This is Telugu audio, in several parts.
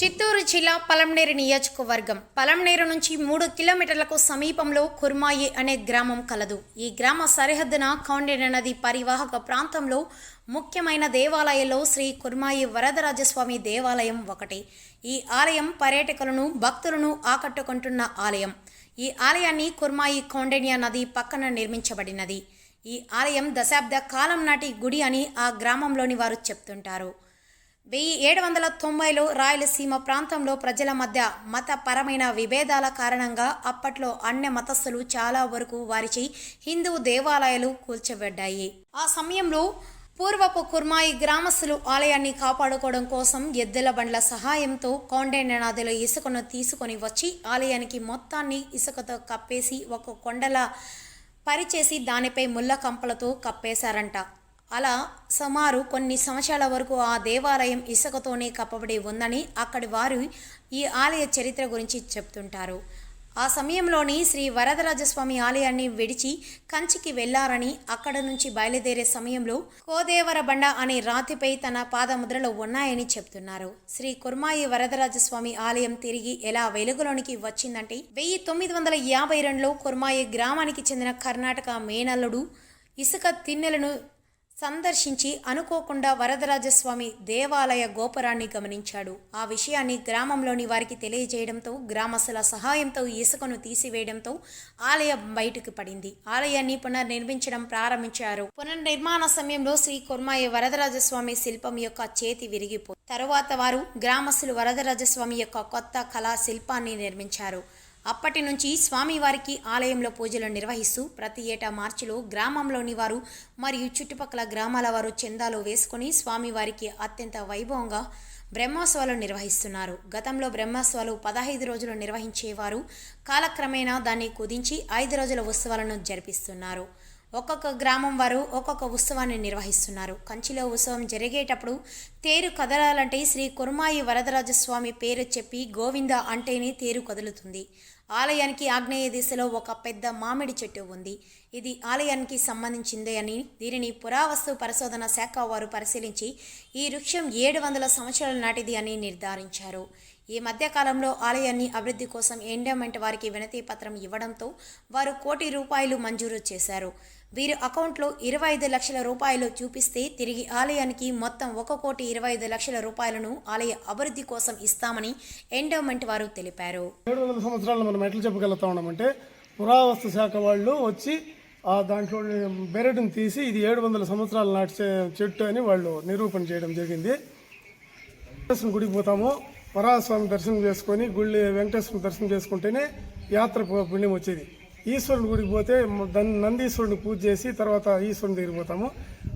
చిత్తూరు జిల్లా పలంనేరు నియోజకవర్గం. పలంనేరు నుంచి మూడు కిలోమీటర్లకు సమీపంలో కుర్మాయి అనే గ్రామం కలదు. ఈ గ్రామ సరిహద్దున కౌండిన నది పరివాహక ప్రాంతంలో ముఖ్యమైన దేవాలయాల్లో శ్రీ కుర్మాయి వరదరాజస్వామి దేవాలయం ఒకటి. ఈ ఆలయం పర్యాటకులను భక్తులను ఆకట్టుకుంటున్న ఆలయం. ఈ ఆలయాన్ని కుర్మాయి కౌండిన్య నది పక్కన నిర్మించబడినది. ఈ ఆలయం దశాబ్ద కాలం నాటి గుడి అని ఆ గ్రామంలోని వారు చెప్తుంటారు. వెయ్యి ఏడు వందల తొంభైలో రాయలసీమ ప్రాంతంలో ప్రజల మధ్య మతపరమైన విభేదాల కారణంగా అప్పట్లో అన్య మతస్థులు చాలా వరకు వారిచి హిందూ దేవాలయాలు కూల్చబడ్డాయి ఆ సమయంలో పూర్వపు కుర్మాయి గ్రామస్తులు ఆలయాన్ని కాపాడుకోవడం కోసం ఎద్దుల బండ్ల సహాయంతో కౌండెన్న నదిలో ఇసుకను తీసుకొని వచ్చి ఆలయానికి మొత్తాన్ని ఇసుకతో కప్పేసి ఒక కొండల పరిచేసి దానిపై ముళ్ళ కంపలతో కప్పేశారంట. అలా సుమారు కొన్ని సంవత్సరాల వరకు ఆ దేవాలయం ఇసుకతోనే కప్పబడి ఉందని అక్కడి వారు ఈ ఆలయ చరిత్ర గురించి చెప్తుంటారు. ఆ సమయంలోని శ్రీ వరదరాజస్వామి ఆలయాన్ని విడిచి కంచికి వెళ్ళారని అక్కడ నుంచి బయలుదేరే సమయంలో కోదేవరబండ అనే రాతిపై తన పాదముద్రలు ఉన్నాయని చెప్తున్నారు. శ్రీ కుర్మాయి వరదరాజస్వామి ఆలయం తిరిగి ఎలా వెలుగులోనికి వచ్చిందంటే వెయ్యి తొమ్మిది వందల యాభై రెండులో కుర్మాయి గ్రామానికి చెందిన కర్ణాటక మేనల్లుడు ఇసుక తిన్నెలను సందర్శించి అనుకోకుండా వరదరాజస్వామి దేవాలయ గోపురాన్ని గమనించాడు. ఆ విషయాన్ని గ్రామంలోని వారికి తెలియజేయడంతో గ్రామస్తుల సహాయంతో ఇసుకను తీసివేయడంతో ఆలయం బయటకు పడింది. ఆలయాన్ని పునర్నిర్మించడం ప్రారంభించారు. పునర్నిర్మాణ సమయంలో శ్రీ కుర్మాయ వరదరాజస్వామి శిల్పం యొక్క చేతి విరిగిపోయింది తరువాత వారు గ్రామస్తులు వరదరాజస్వామి యొక్క కొత్త కళా శిల్పాన్ని నిర్మించారు. అప్పటి నుంచి స్వామివారికి ఆలయంలో పూజలు నిర్వహిస్తూ ప్రతి ఏటా మార్చిలో గ్రామంలోని వారు మరియు చుట్టుపక్కల గ్రామాల వారు చందాలు వేసుకుని స్వామివారికి అత్యంత వైభవంగా బ్రహ్మోత్సవాలు నిర్వహిస్తున్నారు. గతంలో బ్రహ్మోత్సవాలు పదహైదు రోజులు నిర్వహించేవారు. కాలక్రమేణా దాన్ని కుదించి ఐదు రోజుల ఉత్సవాలను జరిపిస్తున్నారు. ఒక్కొక్క గ్రామం వారు ఒక్కొక్క ఉత్సవాన్ని నిర్వహిస్తున్నారు. కంచిలో ఉత్సవం జరిగేటప్పుడు తేరు కదలాలంటే శ్రీ కుర్మాయి వరదరాజస్వామి పేరు చెప్పి గోవింద అంటేనే తేరు కదులుతుంది. ఆలయానికి ఆగ్నేయ దిశలో ఒక పెద్ద మామిడి చెట్టు ఉంది. ఇది ఆలయానికి సంబంధించిందే అని దీనిని పురావస్తు పరిశోధన శాఖ వారు పరిశీలించి ఈ వృక్షం ఏడు వందల సంవత్సరాల నాటిది అని నిర్ధారించారు. ఈ మధ్యకాలంలో ఆలయాన్ని అభివృద్ధి కోసం ఎండోమెంట్ వారికి వినతి పత్రం ఇవ్వడంతో వారు కోటి రూపాయలు మంజూరు చేశారు. వీరి అకౌంట్లో ఇరవై ఐదు లక్షల రూపాయలు చూపిస్తే తిరిగి ఆలయానికి మొత్తం ఒక కోటి ఇరవై ఐదు లక్షల రూపాయలను ఆలయ అభివృద్ధి కోసం ఇస్తామని ఎండోమెంట్ వారు తెలిపారు. ఏడు వందల సంవత్సరాలు మనం ఎట్లా చెప్పగలుగుతా ఉన్నామంటే పురావస్తు శాఖ వాళ్ళు వచ్చి ఆ దాంట్లో బెరడుని తీసి ఇది ఏడు వందల సంవత్సరాల నాటి చెట్టు అని వాళ్ళు నిరూపణ చేయడం జరిగింది. గుడికి పోతాము వరాహస్వామి దర్శనం చేసుకొని గుళ్ళి వెంకటేశ్వర దర్శనం చేసుకుంటేనే యాత్ర పుణ్యం వచ్చేది. ఈశ్వరుని గుడికి పోతే నందీశ్వరుని పూజ చేసి తర్వాత ఈశ్వరుని దగ్గరికి పోతాము.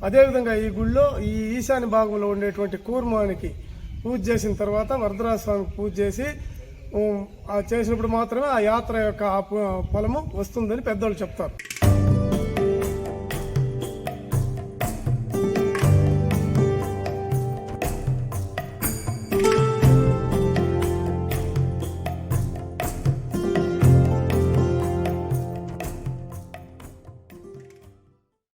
అదేవిధంగా ఈ గుళ్ళో ఈ ఈశాన్య భాగంలో ఉండేటువంటి కూర్మానికి పూజ చేసిన తర్వాత వరదరాజస్వామికి పూజ చేసి ఆ చేసినప్పుడు మాత్రమే ఆ యాత్ర యొక్క ఫలము వస్తుందని పెద్దోళ్ళు చెప్తారు.